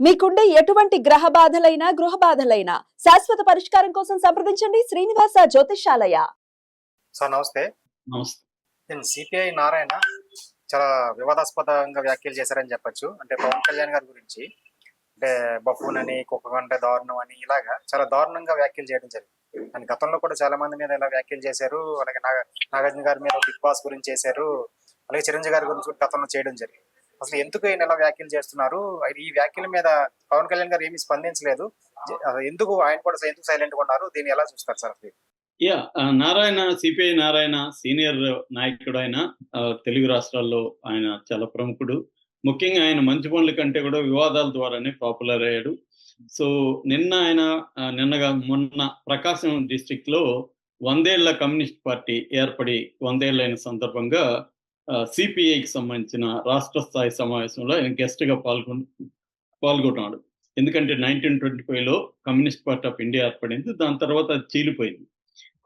మీకుండే ఎటువంటి గ్రహ బాధలైనా గృహ బాధలైనా శాశ్వత పరిష్కారం కోసం సంప్రదించండి శ్రీనివాస జ్యోతిషాలయ సార్ నమస్తే. నమస్తే. నేను సిపిఐ నారాయణ చాలా వివాదాస్పదంగా వ్యాఖ్యలు చేశారని చెప్పొచ్చు. అంటే పవన్ కళ్యాణ్ గారి గురించి. అంటే బఫూన్ అని కుక్క కంటే దారుణం అని ఇలాగా చాలా దారుణంగా వ్యాఖ్యలు చేయడం జరిగింది. అండ్ గతంలో కూడా చాలా మంది మీద ఇలా వ్యాఖ్యలు చేశారు. అలాగే నాగ నాగార్జున గారి మీద బిగ్ బాస్ గురించి చేశారు. అలాగే చిరంజీవి గారి గురించి కూడా గతంలో చేయడం జరిగింది. అసలు ఎందుకు ఈయన ఎలా వ్యాఖ్యలు చేస్తున్నారు? ఈ వ్యాఖ్యల మీద పవన్ కళ్యాణ్ గారు ఏమీ స్పందించలేదు. ఎందుకు ఆయన కూడా ఎందుకు సైలెంట్గా ఉన్నారు? దీన్ని ఎలా చూస్తారు సార్ యా నారాయణ సిపిఐ నారాయణ సీనియర్ నాయకుడు ఆయన తెలుగు రాష్ట్రాల్లో ఆయన చాలా ప్రముఖుడు. ముఖ్యంగా ఆయన మంచి పనుల కంటే కూడా వివాదాల ద్వారానే పాపులర్ అయ్యాడు. సో నిన్న ఆయన నిన్నగా మొన్న ప్రకాశం డిస్టిక్లో వందేళ్ళ కమ్యూనిస్ట్ పార్టీ ఏర్పడి వందేళ్ళైన సందర్భంగా సిపిఐకి సంబంధించిన రాష్ట్ర స్థాయి సమావేశంలో ఆయన గెస్ట్గా పాల్గొని పాల్గొన్నాడు. ఎందుకంటే నైన్టీన్ ట్వంటీ ఫైవ్లో కమ్యూనిస్ట్ పార్టీ ఆఫ్ ఇండియా ఏర్పడింది. దాని తర్వాత అది చీలిపోయింది.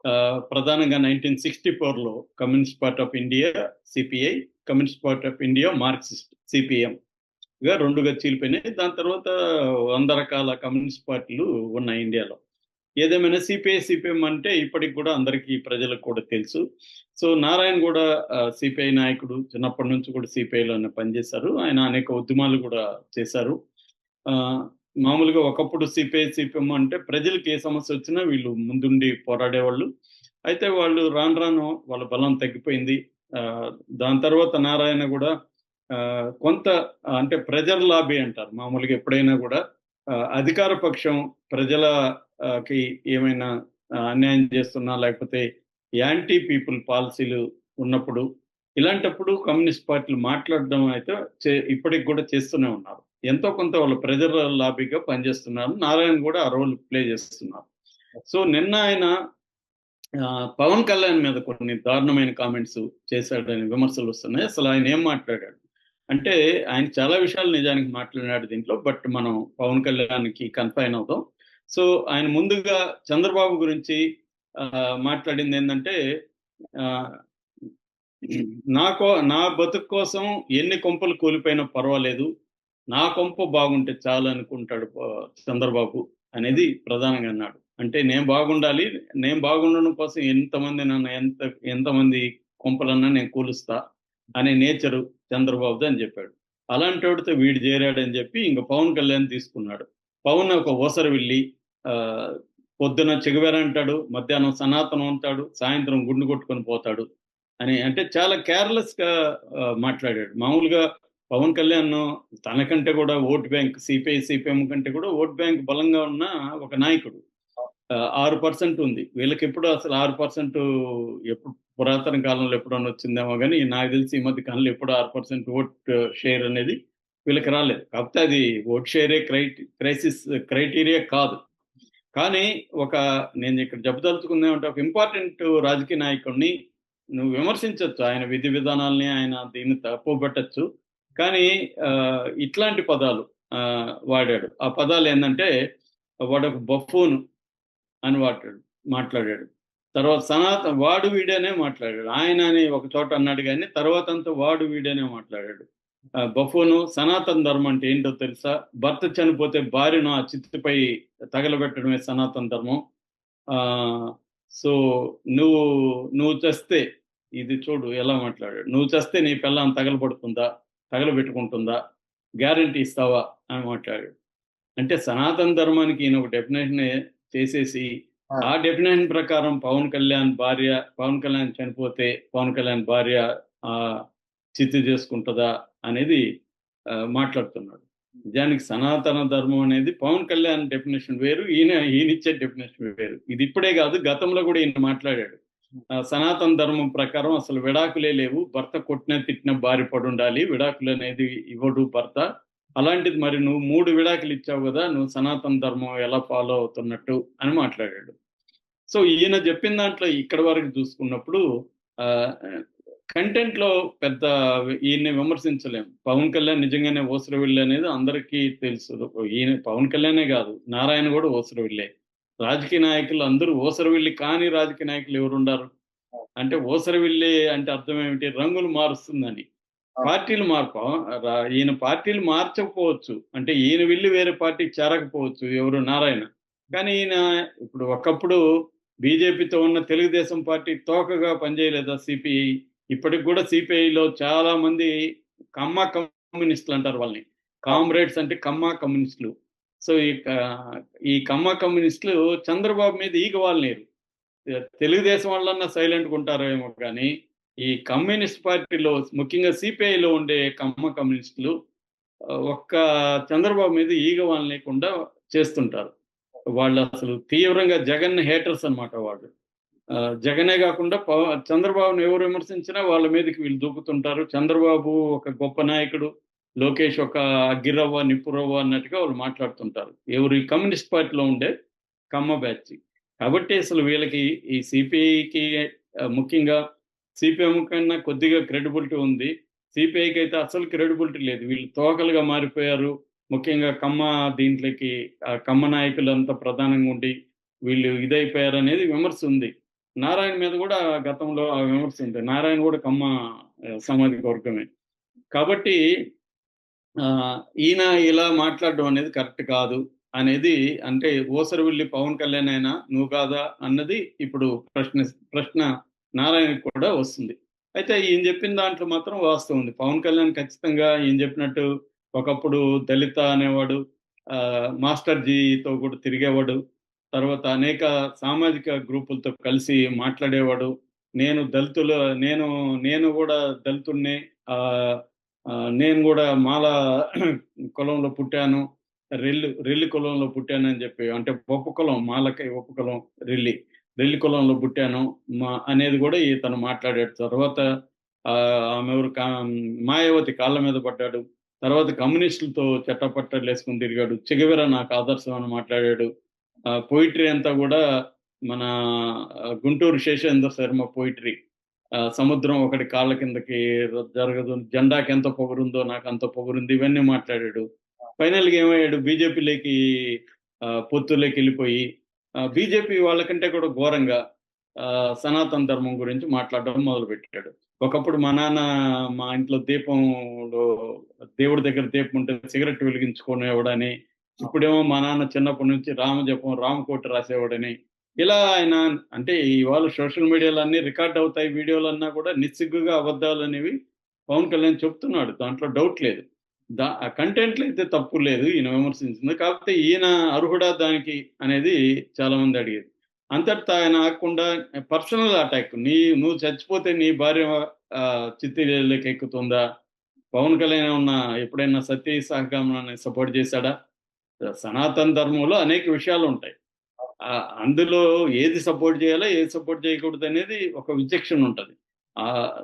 ఆ, ప్రధానంగా నైన్టీన్ సిక్స్టీ ఫోర్లో communist party of India CPI communist party of India Marxist CPM గా రెండుగా చీలిపోయినాయి. దాని తర్వాత వంద రకాల కమ్యూనిస్ట్ పార్టీలు ఉన్నాయి ఇండియాలో. ఏదేమైనా సిపిఐ సిపిఎం అంటే ఇప్పటికి కూడా అందరికీ ప్రజలకు కూడా తెలుసు. సో నారాయణ కూడా సిపిఐ నాయకుడు. చిన్నప్పటి నుంచి కూడా సిపిఐలోనే పనిచేశారు. ఆయన అనేక ఉద్యమాలు కూడా చేశారు. ఆ, మామూలుగా ఒకప్పుడు సిపిఐ సిపిఎం అంటే ప్రజలకు ఏ సమస్య వచ్చినా వీళ్ళు ముందుండి పోరాడేవాళ్ళు. అయితే వాళ్ళు రాను రాను వాళ్ళ బలం తగ్గిపోయింది. దాని తర్వాత నారాయణ కూడా కొంత అంటే ప్రజల లాబీ అంటారు. మామూలుగా ఎప్పుడైనా కూడా అధికార పక్షం ప్రజల కి ఏమైనా అన్యాయం చేస్తున్నా లేకపోతే యాంటీ పీపుల్ పాలసీలు ఉన్నప్పుడు ఇలాంటప్పుడు కమ్యూనిస్ట్ పార్టీలు మాట్లాడడం అయితే చే- ఇప్పటికి కూడా చేస్తూనే ఉన్నారు. ఎంతో కొంత వాళ్ళు ప్రజల లాబీగా పనిచేస్తున్నారు. నారాయణ కూడా ఆ రోల్ ప్లే చేస్తున్నారు. సో నిన్న ఆయన పవన్ కళ్యాణ్ మీద కొన్ని దారుణమైన కామెంట్స్ చేశాడని విమర్శలు వస్తున్నాయి. అసలు ఆయన ఏం మాట్లాడాడు? అంటే ఆయన చాలా విషయాలు నిజానికి మాట్లాడాడు దీంట్లో బట్ మనం పవన్ కళ్యాణ్కి కన్ఫైన్ అవుతాం సో ఆయన ముందుగా చంద్రబాబు గురించి మాట్లాడింది ఏంటంటే ఆ, నాకో నా బతుకు కోసం ఎన్ని కొంపలు కూలిపోయినా పర్వాలేదు. నా కొంప బాగుంటే చాలు అనుకుంటాడు చంద్రబాబు అనేది ప్రధానంగా అన్నాడు. అంటే నేను బాగుండాలి నేను బాగుండడం కోసం ఎంతమంది నన్ను ఎంత ఎంతమంది కొంపలన్నా నేను కూలుస్తా అనే నేచరు చంద్రబాబుది అని చెప్పాడు. అలాంటి వాడితో వీడు చేరాడని చెప్పి ఇంకా పవన్ కళ్యాణ్ తీసుకున్నాడు. పవన్ ఒక ఓసరు వెళ్ళి ఆ, పొద్దున చెగువేర అంటాడు మధ్యాహ్నం సనాతనం అంటాడు సాయంత్రం గుండు కొట్టుకొని పోతాడు అని. అంటే చాలా కేర్లెస్గా మాట్లాడాడు. మామూలుగా పవన్ కళ్యాణ్ తనకంటే కూడా ఓట్ బ్యాంక్ సిపిఐ సిపిఎం కంటే కూడా ఓట్ బ్యాంక్ బలంగా ఉన్న ఒక నాయకుడు. ఆరు పర్సెంట్ ఉంది. వీళ్ళకి ఎప్పుడు అసలు ఆరు పర్సెంట్ ఎప్పుడు పురాతన కాలంలో ఎప్పుడన్నా వచ్చిందేమో కానీ నాకు తెలిసి ఈ మధ్య కాలంలో ఎప్పుడు ఆరు పర్సెంట్ ఓట్ షేర్ అనేది వీళ్ళకి రాలేదు. కాకపోతే అది ఓట్ షేరే క్రైటి క్రైసిస్ క్రైటీరియా కాదు. కానీ ఒక నేను ఇక్కడ చెప్పదలుచుకుంది ఏమంటే ఒక ఇంపార్టెంట్ రాజకీయ నాయకుడిని నువ్వు విమర్శించవచ్చు ఆయన విధి విధానాల్ని ఆయన దీన్ని తప్పుపెట్టచ్చు కానీ ఆ, ఇట్లాంటి పదాలు ఆ, వాడాడు. ఆ పదాలు ఏంటంటే వాడు ఒక బఫూన్ అని వాడాడు మాట్లాడాడు. తర్వాత సనాతన వాడు వీడేనే మాట్లాడాడు. ఆయన అని ఒక చోట అన్నాడు కానీ తర్వాత అంతా వాడు వీడేనే మాట్లాడాడు. బఫూను సనాతన ధర్మం అంటే ఏంటో తెలుసా? భర్త చనిపోతే భార్యను ఆ చిత్తుపై తగలబెట్టడమే సనాతన ధర్మం. ఆ సో నువ్వు నువ్వు చేస్తే ఇది చూడు ఎలా మాట్లాడాడు. నువ్వు చేస్తే నీ పిల్లం తగలబడుతుందా? తగలబెట్టుకుంటుందా? గ్యారంటీ ఇస్తావా? అని మాట్లాడాడు. అంటే సనాతన ధర్మానికి ఈయన ఒక డెఫినేషన్ చేసేసి ఆ డెఫినేషన్ ప్రకారం పవన్ కళ్యాణ్ భార్య పవన్ కళ్యాణ్ చనిపోతే పవన్ కళ్యాణ్ భార్య ఆ చిత్తు చేసుకుంటుందా అనేది ఆ, మాట్లాడుతున్నాడు. నిజానికి సనాతన ధర్మం అనేది పవన్ కళ్యాణ్ డెఫినేషన్ వేరు ఈయన ఈయన ఇచ్చే డెఫినేషన్ వేరు. ఇది ఇప్పుడే కాదు గతంలో కూడా ఈయన మాట్లాడాడు. సనాతన ధర్మం ప్రకారం అసలు విడాకులే లేవు. భర్త కొట్టిన తిట్టిన బారి పడి ఉండాలి విడాకులు అనేది ఇవ్వడు భర్త. అలాంటిది మరి నువ్వు మూడు విడాకులు ఇచ్చావు కదా నువ్వు సనాతన ధర్మం ఎలా ఫాలో అవుతున్నట్టు అని మాట్లాడాడు. సో ఈయన చెప్పిన దాంట్లో ఇక్కడ వరకు చూసుకున్నప్పుడు కంటెంట్లో పెద్ద ఈయన్ని విమర్శించలేం. పవన్ కళ్యాణ్ నిజంగానే ఓసరవిల్లి అనేది అందరికీ తెలుసు. ఈయన పవన్ కళ్యాణే కాదు నారాయణ కూడా ఓసరవిల్లే. రాజకీయ నాయకులు అందరూ ఓసరవిల్లి కాని రాజకీయ నాయకులు ఎవరు ఉండారు అంటే ఓసరవిల్లి అంటే అర్థం ఏమిటి? రంగులు మారుస్తుందని. పార్టీలు మార్పు ఈయన పార్టీలు మార్చకపోవచ్చు. అంటే ఈయన వెళ్ళి వేరే పార్టీకి చేరకపోవచ్చు ఎవరు? నారాయణ. కానీ ఈయన ఇప్పుడు ఒకప్పుడు బీజేపీతో ఉన్న తెలుగుదేశం పార్టీ తోకగా పనిచేయలేదా? సిపిఐ ఇప్పటికి కూడా సిపిఐలో చాలా మంది కమ్మ కమ్యూనిస్టులు అంటారు వాళ్ళని. కామ్రేడ్స్ అంటే కమ్మ కమ్యూనిస్టులు. సో ఈ ఈ కమ్మ కమ్యూనిస్టులు చంద్రబాబు మీద ఈగ వాళ్ళనేరు తెలుగుదేశం వాళ్ళన్నా సైలెంట్గా ఉంటారేమో కానీ ఈ కమ్యూనిస్ట్ పార్టీలో ముఖ్యంగా సిపిఐలో ఉండే కమ్మ కమ్యూనిస్టులు ఒక్క చంద్రబాబు మీద ఈగ వాళ్ళ లేకుండా చేస్తుంటారు. వాళ్ళు అసలు తీవ్రంగా జగన్ హేటర్స్ అన్నమాట వాళ్ళు. జగనే కాకుండా పవ- చంద్రబాబును ఎవరు విమర్శించినా వాళ్ళ మీదకి వీళ్ళు దూకుతుంటారు. చంద్రబాబు ఒక గొప్ప నాయకుడు లోకేష్ ఒక అగ్గిరవ్వ నిప్పురవ్వ అన్నట్టుగా వాళ్ళు మాట్లాడుతుంటారు. ఎవరు ఈ కమ్యూనిస్ట్ పార్టీలో ఉండే కమ్మ బ్యాచ్. కాబట్టి అసలు వీళ్ళకి ఈ సిపిఐకి ముఖ్యంగా సిపిఎం కన్నా కొద్దిగా క్రెడిబిలిటీ ఉంది. సిపిఐకి అయితే అసలు క్రెడిబిలిటీ లేదు. వీళ్ళు తోకలుగా మారిపోయారు. ముఖ్యంగా కమ్మ దీంట్లోకి కమ్మ నాయకులంతా ప్రధానంగా ఉండి వీళ్ళు ఇదైపోయారు అనేది విమర్శ ఉంది. నారాయణ మీద కూడా గతంలో విమర్శ ఉంది నారాయణ కూడా కమ్మ సమాధి సామాజిక వర్గమే కాబట్టి ఆ, ఈయన ఇలా మాట్లాడడం అనేది కరెక్ట్ కాదు అనేది అంటే ఓసరవెల్లి పవన్ కళ్యాణ్ అయినా నువ్వు కాదా అన్నది ఇప్పుడు ప్రశ్న ప్రశ్న నారాయణకి కూడా వస్తుంది. అయితే ఈయన చెప్పిన దాంట్లో మాత్రం వాస్తవం ఉంది. పవన్ కళ్యాణ్ ఖచ్చితంగా ఈయన చెప్పినట్టు ఒకప్పుడు దళిత అనేవాడు మాస్టర్జీతో కూడా తిరిగేవాడు తర్వాత అనేక సామాజిక గ్రూపులతో కలిసి మాట్లాడేవాడు. నేను దళితులు నేను నేను కూడా దళితుడిని ఆ, నేను కూడా మాల కులంలో పుట్టాను. రెల్లి రెల్లి కులంలో పుట్టాను అని చెప్పి అంటే ఒప్పు కులం మాలకై ఒప్పు కులం రెల్లి. రెల్లి కులంలో పుట్టాను. మా అనేది కూడా ఇతను మాట్లాడాడు. తర్వాత ఆ, ఆమె ఎవరు మాయావతి కాళ్ళ మీద పడ్డాడు. తర్వాత కమ్యూనిస్టులతో చట్టపట్టాలు వేసుకుని తిరిగాడు. చిగవిర నాకు ఆదర్శం అని మాట్లాడాడు. పోయిటరీ అంతా కూడా మన గుంటూరు శేషేంద్ర శర్మ పోయిటరీ సముద్రం ఒకటి కాళ్ళ కిందకి జరగదు జెండాకి ఎంత పొగరుందో నాకు అంత పొగరుంది ఇవన్నీ మాట్లాడాడు. ఫైనల్గా ఏమయ్యాడు బీజేపీలోకి పొత్తులోకి వెళ్ళిపోయి బీజేపీ వాళ్ళకంటే కూడా ఘోరంగా ఆ, సనాతన ధర్మం గురించి మాట్లాడడం మొదలుపెట్టాడు. ఒకప్పుడు మా నాన్న మా ఇంట్లో దీపంలో దేవుడి దగ్గర దీపం ఉంటే సిగరెట్ వెలిగించుకునేవాడని ఇప్పుడేమో మా నాన్న చిన్నప్పటి నుంచి రామ జపం రామకోటి రాసేవాడని. ఇలా ఆయన అంటే ఇవాళ సోషల్ మీడియాలో అన్ని రికార్డ్ అవుతాయి వీడియోలు అన్నా కూడా నిస్సిగ్గుగా అబద్ధాలు అనేవి పవన్ కళ్యాణ్ చెప్తున్నాడు. దాంట్లో డౌట్ లేదు. దా కంటెంట్లు అయితే తప్పు లేదు ఈయన విమర్శించింది. కాకపోతే ఈయన అర్హుడా దానికి అనేది చాలా మంది అడిగేది అంతటితో ఆయన ఆకుండా పర్సనల్ అటాక్ నీ నువ్వు చచ్చిపోతే నీ భార్య ఆ, చిత్తిలోకి ఎక్కుతుందా? పవన్ కళ్యాణ్ ఉన్న ఎప్పుడైనా సత్య సహకారాన్ని సపోర్ట్ చేశాడా? సనాతన ధర్మంలో అనేక విషయాలు ఉంటాయి. ఆ, అందులో ఏది సపోర్ట్ చేయాలో ఏది సపోర్ట్ చేయకూడదు అనేది ఒక విచక్షణ ఉంటుంది.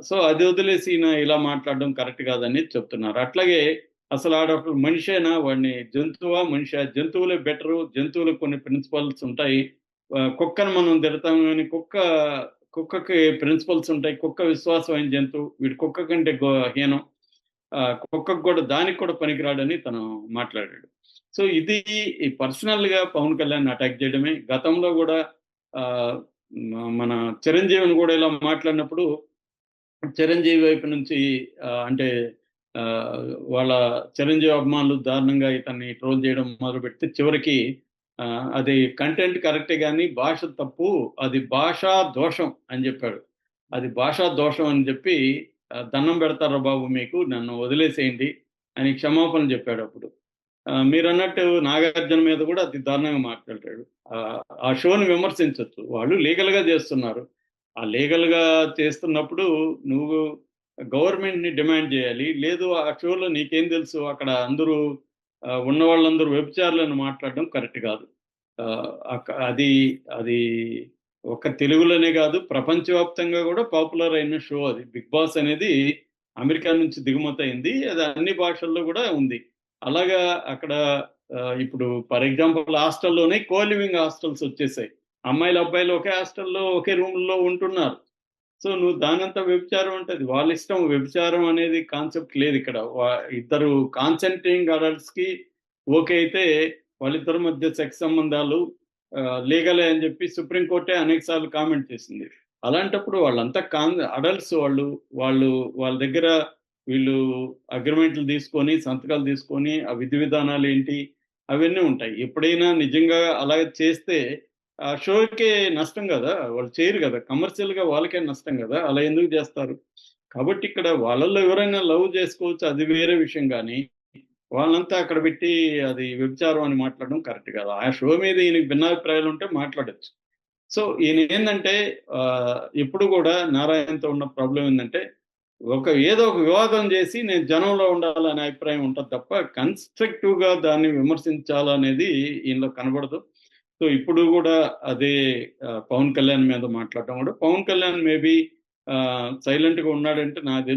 సో అది వదిలేసి ఇలా మాట్లాడడం కరెక్ట్ కాదని చెప్తున్నారు. అట్లాగే అసలు ఆడ మనిషేనా వాడిని జంతువా మనిషి జంతువులే బెటరు జంతువులకు కొన్ని ప్రిన్సిపల్స్ ఉంటాయి. కుక్కను మనం తిడతాం కానీ కుక్క కుక్కకి ప్రిన్సిపల్స్ ఉంటాయి. కుక్క విశ్వాసమైన జంతువు వీడు కుక్క కంటే గో- హీనం. కుక్కకు కూడా దానికి కూడా పనికిరాడని తను మాట్లాడాడు. సో ఇది ఈ పర్సనల్గా పవన్ కళ్యాణ్ అటాక్ చేయడమే. గతంలో కూడా మన చిరంజీవిని కూడా ఇలా మాట్లాడినప్పుడు చిరంజీవి వైపు నుంచి అంటే ఆ, వాళ్ళ చిరంజీవి అభిమానులు దారుణంగా ఇతన్ని ట్రోల్ చేయడం మొదలు పెడితే చివరికి అది కంటెంట్ కరెక్టే కానీ భాష తప్పు అది భాషా దోషం అని చెప్పాడు. అది భాషా దోషం అని చెప్పి దండం పెడతారా బాబు మీకు? నన్ను వదిలేసేయండి అని క్షమాపణ చెప్పాడు అప్పుడు. మీరు అన్నట్టు నాగార్జున మీద కూడా అతి దారుణంగా మాట్లాడాడు. ఆ, ఆ షోని విమర్శించవచ్చు వాళ్ళు లీగల్గా చేస్తున్నారు. ఆ లీగల్గా చేస్తున్నప్పుడు నువ్వు గవర్నమెంట్ని డిమాండ్ చేయాలి. లేదు ఆ షోలో నీకేం తెలుసు? అక్కడ అందరూ ఉన్న వాళ్ళందరూ వ్యభిచారులను మాట్లాడడం కరెక్ట్ కాదు. అది అది ఒక్క తెలుగులోనే కాదు ప్రపంచవ్యాప్తంగా కూడా పాపులర్ అయిన షో అది. బిగ్ బాస్ అనేది అమెరికా నుంచి దిగుమతి అయింది అది అన్ని భాషల్లో కూడా ఉంది. అలాగా అక్కడ ఇప్పుడు ఫర్ ఎగ్జాంపుల్ హాస్టల్లోనే కో లివింగ్ హాస్టల్స్ వచ్చేసాయి. అమ్మాయిలు అబ్బాయిలు ఒకే హాస్టల్లో ఒకే రూమ్లో ఉంటున్నారు. సో నువ్వు దానంతా వ్యభిచారం ఉంటుంది వాళ్ళ ఇష్టం. వ్యభిచారం అనేది కాన్సెప్ట్ లేదు ఇక్కడ. వా- ఇద్దరు కాన్సెంటింగ్ అడల్ట్స్కి ఓకే అయితే వాళ్ళిద్దరి మధ్య సెక్స్ సంబంధాలు లీగలే అని చెప్పి సుప్రీంకోర్టే అనేక సార్లు కామెంట్ చేసింది. అలాంటప్పుడు వాళ్ళంతా కాన్ అడల్ట్స్ వాళ్ళు వాళ్ళు వాళ్ళ దగ్గర వీళ్ళు అగ్రిమెంట్లు తీసుకొని సంతకాలు తీసుకొని ఆ విధి విధానాలు ఏంటి అవన్నీ ఉంటాయి. ఎప్పుడైనా నిజంగా అలా చేస్తే ఆ షోకే నష్టం కదా వాళ్ళు చేయరు కదా. కమర్షియల్గా వాళ్ళకే నష్టం కదా అలా ఎందుకు చేస్తారు? కాబట్టి ఇక్కడ వాళ్ళల్లో ఎవరైనా లవ్ చేసుకోవచ్చు అది వేరే విషయం కానీ వాళ్ళంతా అక్కడ పెట్టి అది వ్యభిచారం అని మాట్లాడడం కరెక్ట్ కదా. ఆ షో మీద ఈయనకి భిన్నాభిప్రాయాలు ఉంటే మాట్లాడచ్చు. సో ఈయన ఏంటంటే ఎప్పుడు కూడా నారాయణతో ఉన్న ప్రాబ్లం ఏంటంటే ఒక ఏదో ఒక వివాదం చేసి నేను జనంలో ఉండాలనే అభిప్రాయం ఉంటుంది తప్ప కన్స్ట్రక్టివ్గా దాన్ని విమర్శించాలనేది ఈయనలో కనబడదు. సో ఇప్పుడు కూడా అదే పవన్ కళ్యాణ్ మీద మాట్లాడటం కూడా. పవన్ కళ్యాణ్ మేబీ సైలెంట్గా ఉన్నాడంటే నాకు